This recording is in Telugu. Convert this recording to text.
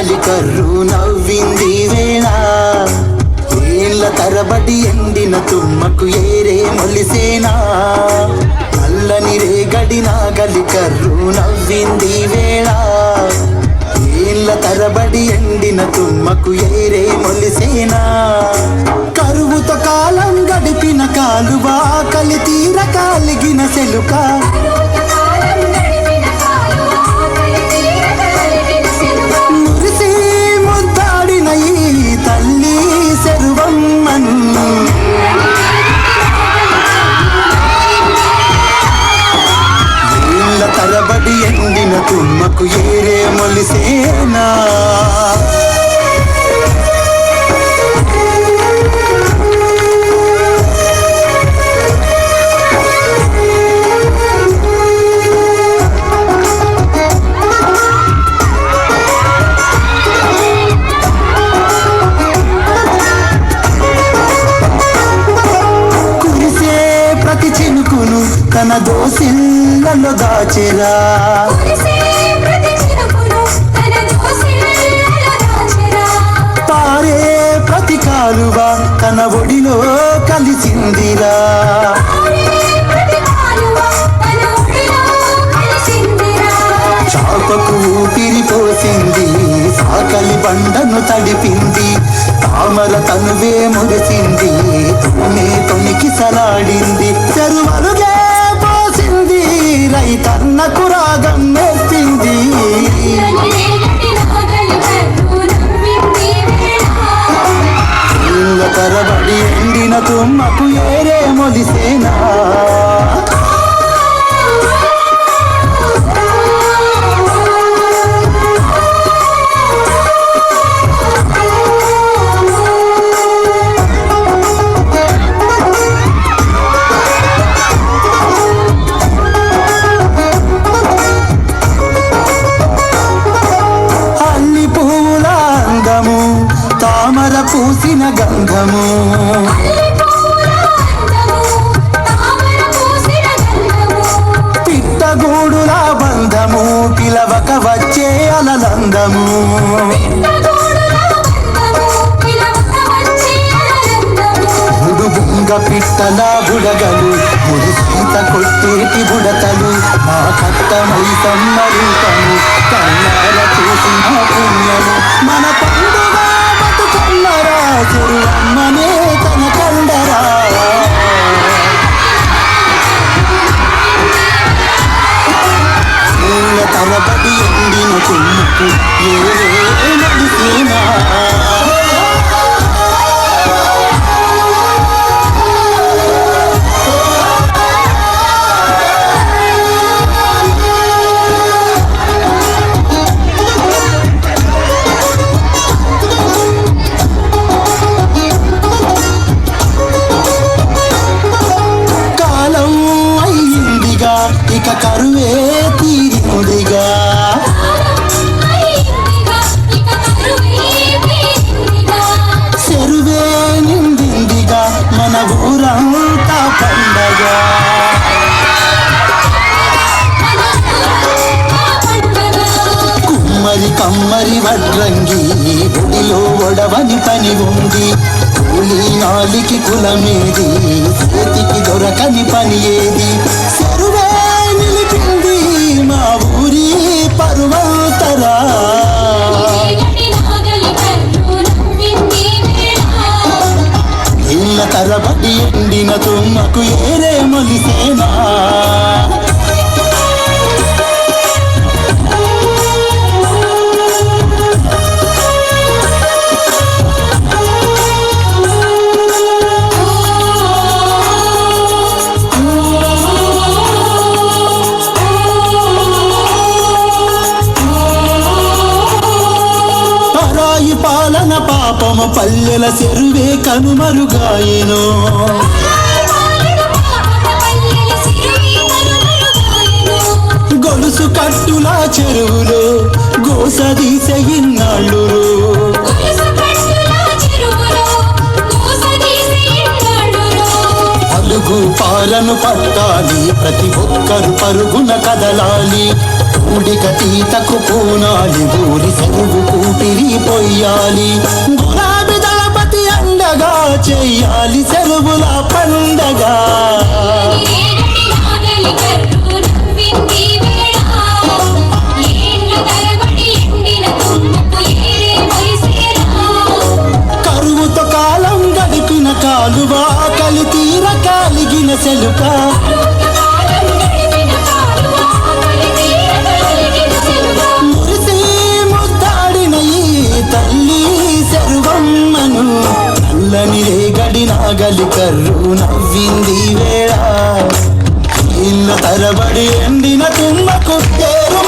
గడిన కర్రు నవ్వింది వేళ ఏళ్ళ తరబడి ఎండిన తుమ్మకు ఏరే మొలిసేనా. నల్లని రేగడిన గలి కర్రు నవ్వింది వేళ ఏళ్ళ తరబడి ఎండిన తరబడి ఎండిన తుమ్మకు ఏరే మొలిసేనా? తన దోసిల్ దోసిల్లలో దాచెరా పారే ప్రతి కాలువ తన ఒడిలో కలిసిందిరా. చాపకు ఊపిరి పోసింది సాకలి బండను తడిపింది తామర తనువే మురిసింది తుమ్మే తొనికి సలాడింది చెరువలుగే ఎండిన తుమ్మకు ఏరే మొలిసేనా పూసిన గంధము వచ్చే అలలందము ముడు పిట్టల బుడగలు ముడి సీత కొట్టేటి బుడతలు మా కట్టమై సమ్మరింతము కన్నాల చూసిన పుణ్యము. మన పండుగ బతుకమ్మరా చెరువమ్మనే ఇక కరువే తీరిందిగా చెరువే నిందిందిగా మన ఊరంతా పండగ. కుమ్మరి కమ్మరి వడ్రంగి ఒడిలో ఒడవని పని ఉంది. కూలి నాలికి కులమేది చేతికి దొరకని పని ఏది? చెరువే మా ఊరి పరువంతరా. ఇళ్ళ తరబడి ఎండిన తుమ్మకు ఏరే పాపము పల్లెల చెరువే కనుమరుగాయను. గొలుసు కట్టుల చెరువులో గోసదీసే ఇన్నాళ్ళు అలుగు పాలను పట్టాలి ప్రతి ఒక్కరు పరుగున కదలాలి. పూడిక తీతకు పూనాలి ఊరి చెరువుకు కూపిరి పొయ్యాలి గులాబీ దళపతి అండగా చెయ్యాలి చెరువుల పండగ. కరువుతో కాలం గడిపిన కాలువ కలి తీర కాలిగిన సెలుక. గడి నాగలి కర్రు నవ్వింది వేళ. ఇల్లు తరబడి ఎండిన తుమ్మ కుట్టేరు